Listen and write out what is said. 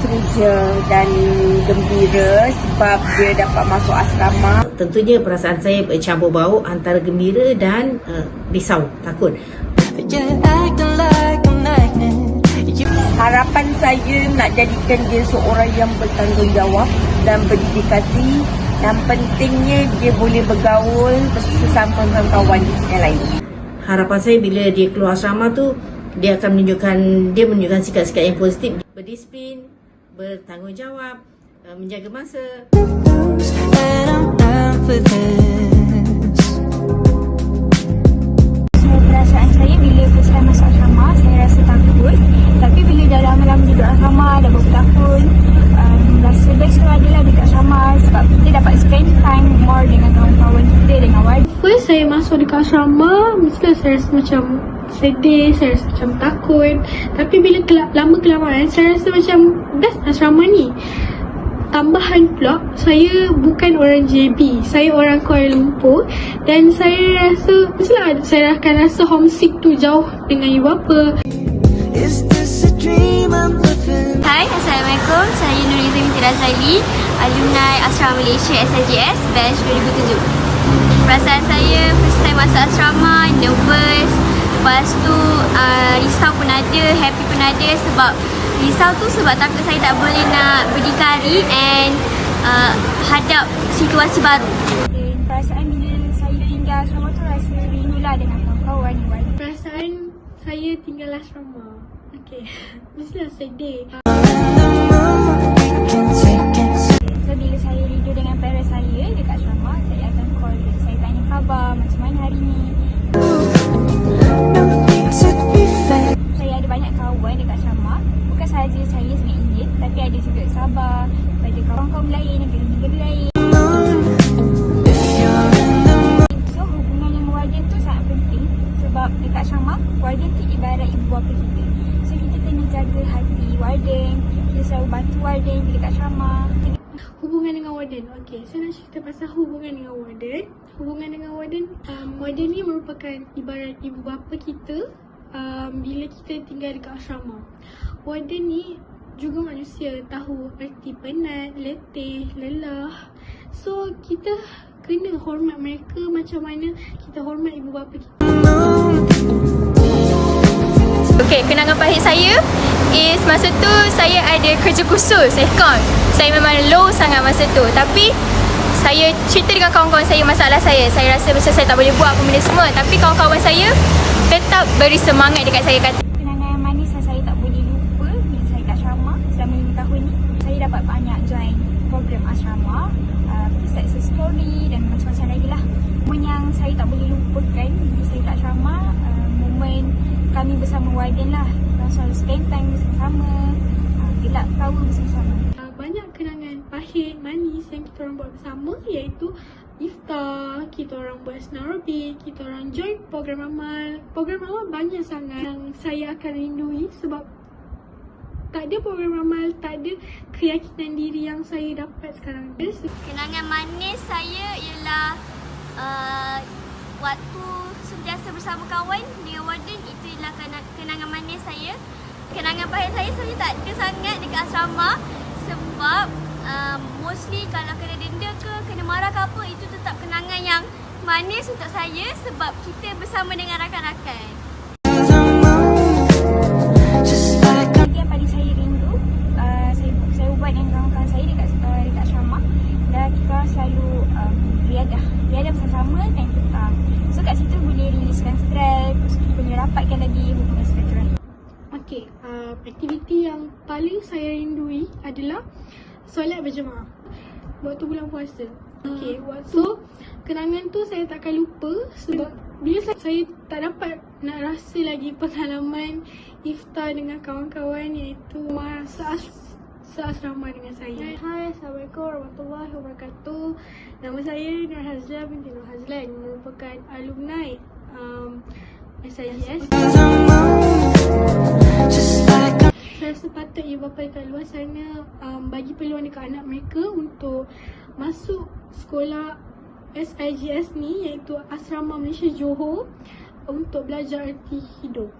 teruja dan gembira sebab dia dapat masuk asrama. Tentunya perasaan saya bercampur baur antara gembira dan uh, risau, takut. Harapan saya nak jadikan dia seorang yang bertanggungjawab dan berdedikasi. Yang pentingnya dia boleh bergaul bersama dengan kawan yang lain. Harapan saya bila dia keluar asrama tu dia akan menunjukkan dia menunjukkan sikap-sikap yang positif, berdisiplin, bertanggungjawab, uh, menjaga masa. Asrama Mestilah saya rasa macam sedih Saya rasa macam takut Tapi bila kela- lama kelamaan Saya rasa macam Best asrama ni Tambahan pula Saya bukan orang JB Saya orang Kuala Lumpur Dan saya rasa Mestilah saya akan rasa homesick tu Jauh dengan ibu bapa Is this a dream I'm living? Hai, Assalamualaikum. Saya Nur Izami Tirazali, alumni Asrama Malaysia SIGS batch 2007. Perasaan saya first time masuk asrama, nervous. Lepas tu uh, risau pun ada, happy pun ada sebab risau tu sebab takut saya tak boleh nak berdikari and uh, hadap situasi baru. Dan perasaan bila saya tinggal asrama tu rasa rindulah dengan kawan-kawan. Perasaan saya tinggal asrama Okay Mestilah sedih juga Sabah, ada kawan-kawan lain, negara-negara lain. If you're in the mood, So hubungan dengan warden tu sangat penting sebab dekat asrama, warden tu ibarat ibu bapa kita. So kita kena jaga hati warden, kita selalu bantu bila dekat asrama. Hubungan dengan warden Okay, saya nak cerita pasal hubungan dengan warden Hubungan dengan warden um, Warden ni merupakan ibarat ibu bapa kita um, Bila kita tinggal dekat asrama Warden ni juga manusia Tahu erti penat, letih, lelah So, kita kena hormat mereka macam mana kita hormat ibu bapa kita Okay, kenangan pahit saya is masa tu saya ada kerja khusus, account. Saya memang low sangat masa tu. Tapi saya cerita dengan kawan-kawan saya masalah saya. Saya rasa macam saya tak boleh buat apa benda semua. Tapi kawan-kawan saya tetap beri semangat dekat saya kata, Kenangan yang manis yang saya tak boleh lupa bila saya kat asrama selama 5 tahun ni. Saya dapat banyak join program asrama, uh, success story dan macam-macam lagi lah. Momen yang saya tak boleh lupakan bila saya kat asrama, uh, momen kami bersama warden lah. Kita selalu spend time bersama-sama, uh, gelak tawa bersama-sama. Uh, banyak kenangan pahit, manis yang kita orang buat bersama iaitu iftar, kita orang buat snarbi, kita orang join program amal. Program amal banyak sangat yang saya akan rindui sebab tak ada program amal, tak ada keyakinan diri yang saya dapat sekarang. Kenangan manis saya ialah uh, waktu sentiasa bersama kawan dengan warden itu ialah kena- kenangan manis saya. Kenangan pahit saya saya tak ada sangat dekat asrama sebab uh, mostly kalau kena denda ke kena marah ke apa itu tetap kenangan yang manis untuk saya sebab kita bersama dengan rakan-rakan. Boleh riliskan stres, lepas tu boleh rapatkan lagi hubungan silaturahim. Okey, uh, aktiviti yang paling saya rindui adalah solat berjemaah waktu bulan puasa. Okey, waktu kenangan tu saya takkan lupa sebab bila saya, saya tak dapat nak rasa lagi pengalaman iftar dengan kawan-kawan iaitu masa as- seasrama dengan saya. Hai, Assalamualaikum warahmatullahi wabarakatuh. Nama saya Nur Hazla binti Nur Hazlan merupakan alumni um, I'm Saya rasa patut ibu bapa dekat luar sana um, bagi peluang dekat anak mereka untuk masuk sekolah SIGS ni iaitu Asrama Malaysia Johor untuk belajar erti hidup.